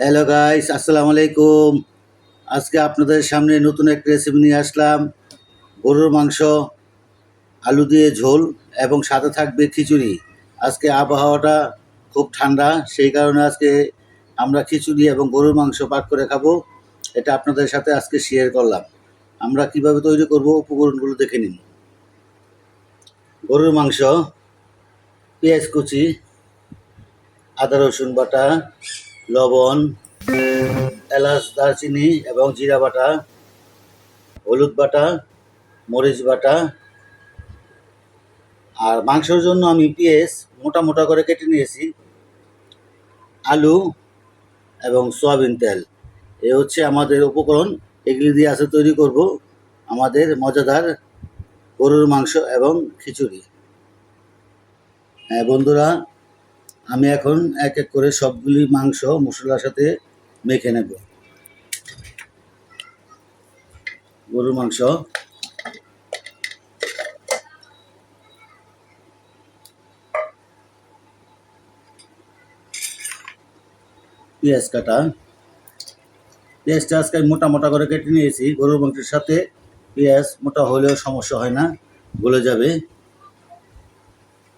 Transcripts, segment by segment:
Hello guys আসসালামু আলাইকুম আজকে আপনাদের সামনে নতুন একটা রেসিপি নিয়ে আসলাম। গরুর মাংস, আলু দিয়ে ঝোল এবং সাথে থাকবে খিচুড়ি। আজকে আবহাওয়াটা খুব ঠান্ডা, সেই কারণে আজকে আমরা খিচুড়ি এবং গরুর মাংস পাক করে খাব। এটা আপনাদের সাথে আজকে শেয়ার করলাম। আমরা কীভাবে তৈরি করব উপকরণগুলো দেখে নিন। গরুর মাংস, পেঁয়াজ কুচি, আদা রসুন বাটা লবণ, এলাচ, দারচিনি এবং জিরা বাটা, হলুদ বাটা, মরিচ বাটা। আর মাংসের জন্য আমি পেঁয়াজ মোটা মোটা করে কেটে নিয়েছি, আলু এবং সয়াবিন তেল। এ হচ্ছে আমাদের উপকরণ। এগুলি দিয়ে আছে তৈরি করব আমাদের মজাদার গরুর মাংস এবং খিচুড়ি। হ্যাঁ বন্ধুরা আমি এখন এক এক করে সবগুলি মাংস মশলার সাথে মেখে নেব। গরুর মাংস। পেঁয়াজ কাটা। পেঁয়াজটা আজকে মোটা মোটা করে কেটে নিয়েছি। গরুর মাংসের সাথে পেঁয়াজ মোটা হলেও সমস্যা হয় না, গলে যাবে।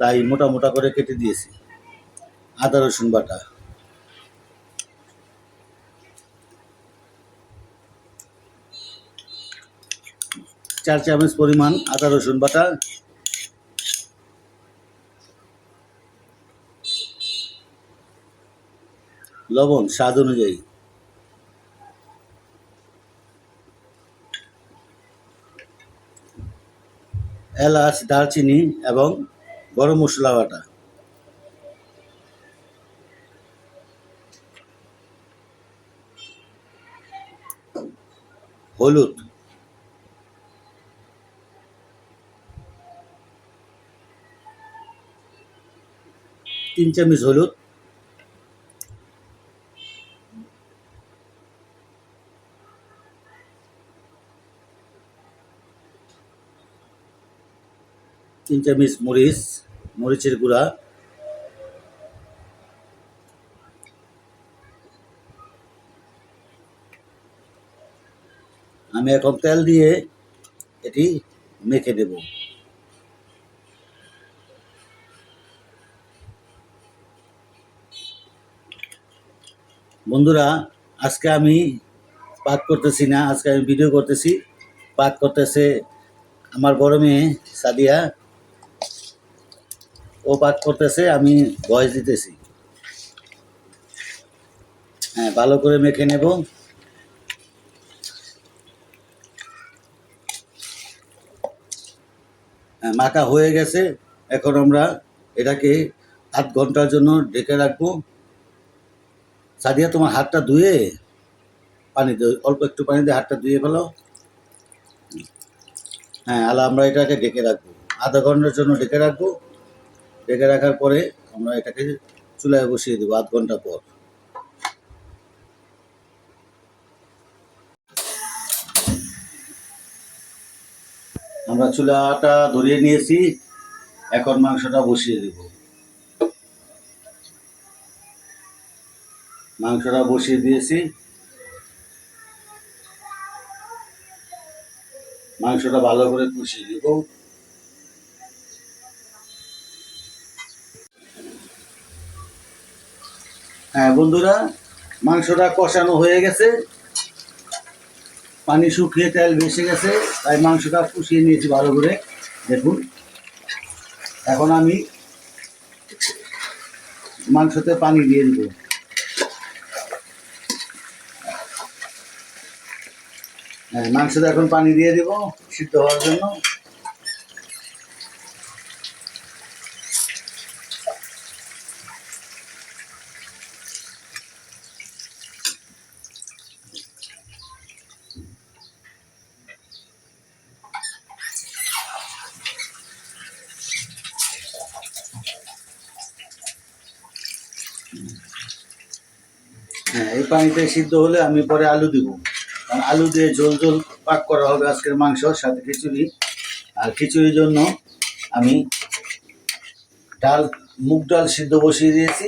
তাই মোটা মোটা করে কেটে দিয়েছি। আদা, রসুন বাটা। চার চামচ পরিমাণ আদা, রসুন বাটা। লবণ, স্বাদ অনুযায়ী। এলাচ, দারচিনি এবং গরম মশলা বাটা। হলুদ। তিন চামচ হলুদ। তিন চামচ মরিচ মরিচের গুঁড়া। আমি এখন তেল দিয়ে এটি মেখে দেব। বন্ধুরা, আজকে আমি পাক করতেছি না, আজকে আমি ভিডিও করতেছি। পাক করতেছে আমার বড় মেয়ে সাদিয়া। ও পাক করতেছে, আমি ভয়েস দিতেছি। হ্যাঁ ভালো করে মেখে নেব। মাখা হয়ে গেছে। এখন আমরা এটাকে আধ ঘণ্টার জন্য ডেকে রাখব। সাদিয়া, তোমার হাতটা ধুয়ে পানি অল্প একটু পানি দিয়ে হাতটা ধুয়ে ফেলো। হ্যাঁ আলা, আমরা এটাকে ডেকে রাখব। আধা ঘণ্টার জন্য ডেকে রাখব। ডেকে রাখার পরে আমরা এটাকে চুলায় বসিয়ে দেবো আধ ঘণ্টা পর। আমরা চুলাটা ধরিয়ে নিয়েছি। এখন মাংসটা বসিয়ে দেব। মাংসটা বসিয়ে দিয়েছি। মাংসটা ভালো করে কষিয়ে দেব হ্যাঁ বন্ধুরা, মাংসটা কষানো হয়ে গেছে। পানি শুকিয়ে তেল বেসে গেছে, তাই মাংসটা কষিয়ে নিয়েছি ভালো করে। দেখুন। এখন আমি মাংসতে পানি দিয়ে দেবো। হ্যাঁ মাংসতে এখন পানি দিয়ে দিব সিদ্ধ হওয়ার জন্য হ্যাঁ এই পানিতে সিদ্ধ হলে আমি পরে আলু দিব। কারণ আলু দিয়ে ঝোল ঝোল পাক করা হবে আজকের মাংস, সাথে খিচুড়ি। আর খিচুড়ির জন্য আমি ডাল, মুগ ডাল সিদ্ধ বসিয়ে দিয়েছি।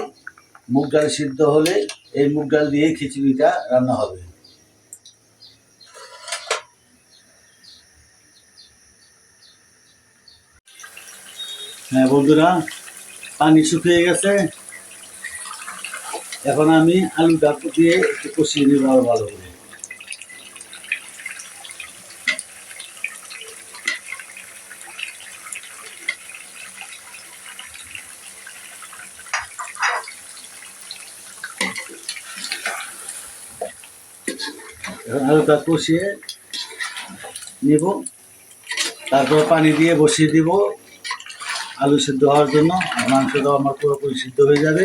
মুগ ডাল সিদ্ধ হলে এই মুগ ডাল দিয়ে খিচুড়িটা রান্না হবে। হ্যাঁ বন্ধুরা, পানি শুকিয়ে গেছে। এখন আমি আলু ডাক দিয়ে একটু কষিয়ে নেব আরও ভালো করে। এখন আলুটা কষিয়ে নিব। তারপর পানি দিয়ে বসিয়ে দিব। আলু সিদ্ধ হওয়ার জন্য। মাংসটা আমার পুরোপুরি সিদ্ধ হয়ে যাবে।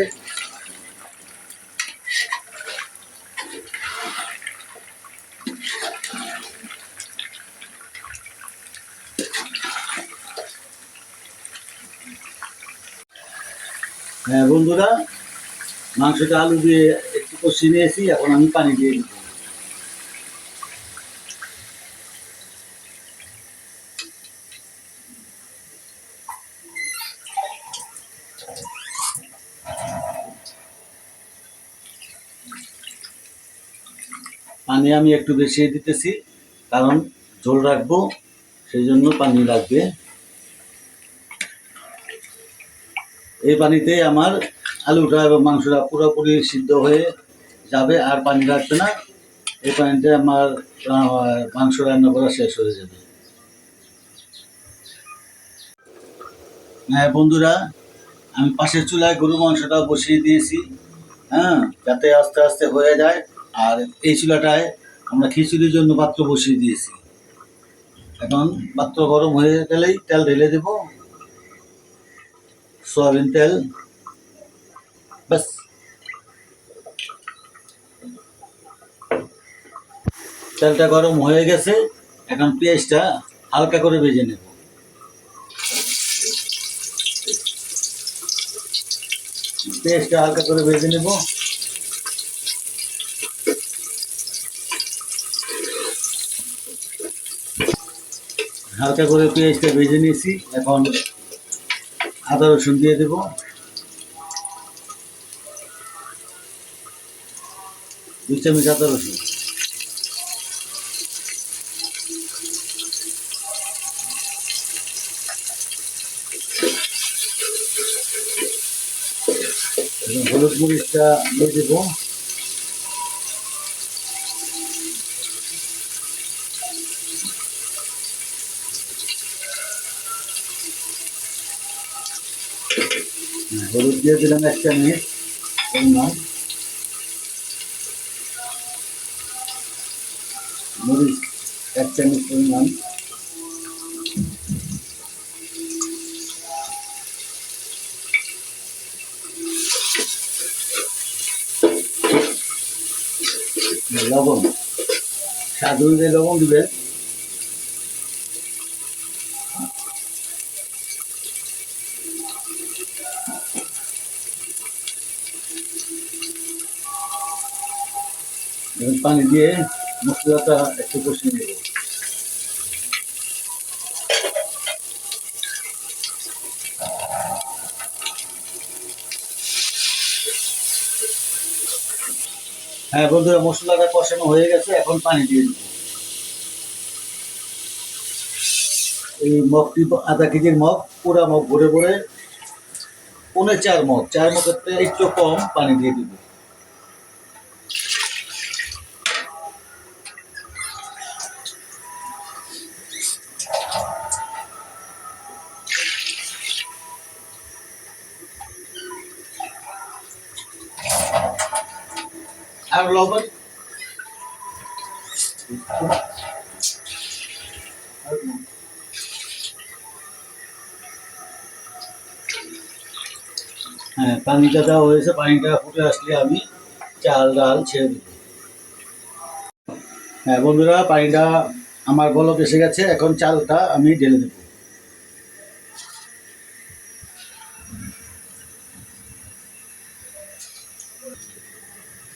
বন্ধুরা, মাংসটা আলু দিয়ে একটু কষিয়ে নিয়েছি, এখন আমি পানি দিয়ে দিব পানি আমি একটু বেশি দিতেছি, কারণ ঝোল রাখব, সেই জন্য পানি লাগবে। এই পানিতে আমার আলুটা এবং মাংসটা পুরোপুরি সিদ্ধ হয়ে যাবে, আর পানি লাগবে না। এই পানিতে আমার মাংস রান্না করা শেষ হয়ে যাবে। হ্যাঁ বন্ধুরা, আমি পাশের চুলায় গরু মাংসটা বসিয়ে দিয়েছি হ্যাঁ যাতে আস্তে আস্তে হয়ে যায়। আর এই চুলাটায় আমরা খিচুড়ির জন্য পাত্র বসিয়ে দিয়েছি। এখন পাত্র গরম হয়ে গেলেই তেল ঢেলে দেব। সয়াবিন তেল, ব্যাস। তেলটা গরম হয়ে গেছে, এখন পেঁয়াজটা হালকা করে ভেজে নেব। পেঁয়াজটা হালকা করে ভেজে নেব। হালকা করে পেঁয়াজটা ভেজে নিয়েছি, এখন আদা রসুন দিয়ে দেব। দুই চামচ আদা রসুন। হলুদ মরিচটা দিয়ে দেবো। হলুদ দিয়ে দিলাম এক চামচ পরিমাণ মরিচ এক চামচ পরিমাণ। লবণ। স্বাদ লবণ দিবেন এবং পানি দিয়ে মশলাটা একটু কষিয়ে নেব। হ্যাঁ বন্ধুরা, মশলাটা কষানো হয়ে গেছে, এখন পানি দিয়ে দেবো এই মগটি আধা কেজির মগ, পুরা মগ ভরে ভরে, পৌনে চার মগ, চার মগের একটু কম পানি দিয়ে দিব। আর লবণ হ্যাঁ পানিটা দেওয়া হয়েছে, পানিটা ফুটে আসলে আমি চাল, ডাল ছেড়ে দেবো। হ্যাঁ বন্ধুরা, পানিটা আমার বলক এসে গেছে, এখন চালটা আমি ঢেলে দেবো।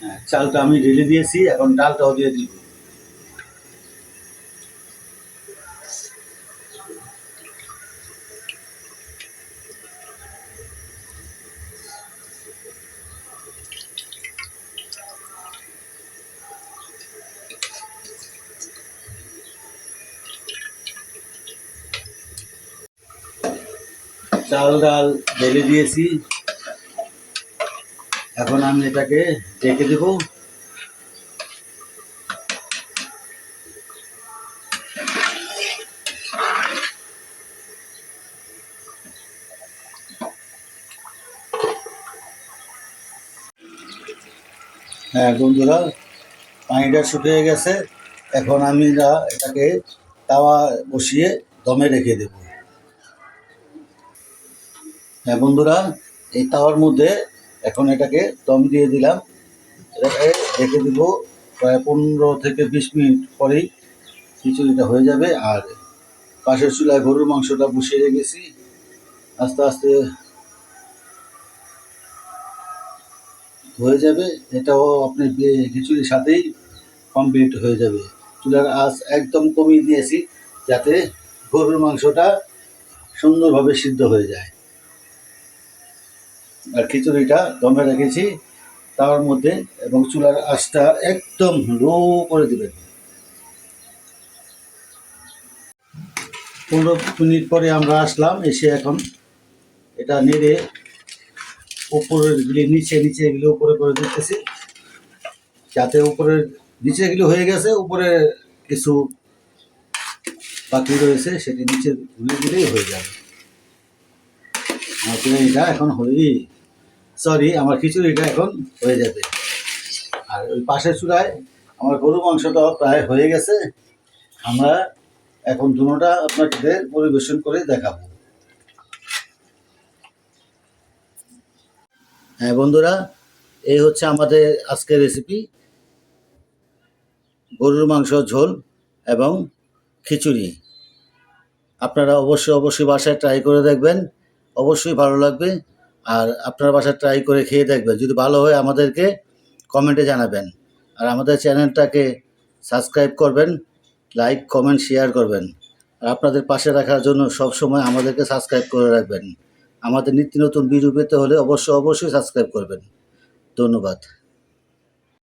चाल तो ढेले दिए डाल दिए दी चाल डाल ढेले दिए এখন আমি এটাকে ঢেকে দেব। হ্যাঁ বন্ধুরা, পানিটা শুকিয়ে গেছে। এখন আমি এটাকে তাওয়া বসিয়ে দমে রেখে দেব। হ্যাঁ বন্ধুরা, এই তাওয়ার মধ্যে এখন এটাকে দম দিয়ে দিলাম। এটাকে রেখে দেবো প্রায় পনেরো থেকে বিশ মিনিট পরেই খিচুড়িটা হয়ে যাবে। আর পাশের চুলায় গরুর মাংসটা বসিয়ে রেখেছি। আস্তে আস্তে হয়ে যাবে। এটাও আপনি খিচুড়ির সাথেই কমপ্লিট হয়ে যাবে। চুলার আঁচ একদম কমিয়ে দিয়েছি যাতে গরুর মাংসটা সুন্দরভাবে সিদ্ধ হয়ে যায়। আর খিচুড়িটা দমে রেখেছি তার মধ্যে এবং চুলার আঁচটা একদম লো করে দেবেন। পনেরো মিনিট পরে আমরা আসলাম, এসে এখন এটা নেড়ে উপরের গুলি নিচে নিচে এগুলো উপরে করে দিতেছি, যাতে উপরের নিচে এগুলো হয়ে গেছে, উপরে কিছু বাকি রয়েছে, সেটি নিচে গুলি দিলেই হয়ে যাবে। বিরিয়ানিটা এখন হয়ে সরি আমার খিচুড়িটা এখন হয়ে যাবে। আর ওই পাশের চূড়ায় আমার গরু মাংসটা প্রায় হয়ে গেছে। আমরা এখন দুটোটা আপনাদের পরিবেশন করে দেখাবো। হ্যাঁ বন্ধুরা, এই হচ্ছে আমাদের আজকের রেসিপি গরুর মাংস, ঝোল এবং খিচুড়ি। আপনারা অবশ্যই অবশ্যই বাসায় ট্রাই করে দেখবেন। অবশ্যই ভালো লাগবে। আর আপনার বাসায় ট্রাই করে খেয়ে দেখবেন। যদি ভালো হয় আমাদেরকে কমেন্টে জানাবেন। আর আমাদের চ্যানেলটাকে সাবস্ক্রাইব করবেন লাইক কমেন্ট শেয়ার করবেন। আর আপনাদের পাশে রাখার জন্য সব সময় আমাদেরকে সাবস্ক্রাইব করে রাখবেন। আমাদের নিত্য নতুন ভিডিও পেতে হলে অবশ্যই অবশ্যই সাবস্ক্রাইব করবেন। ধন্যবাদ।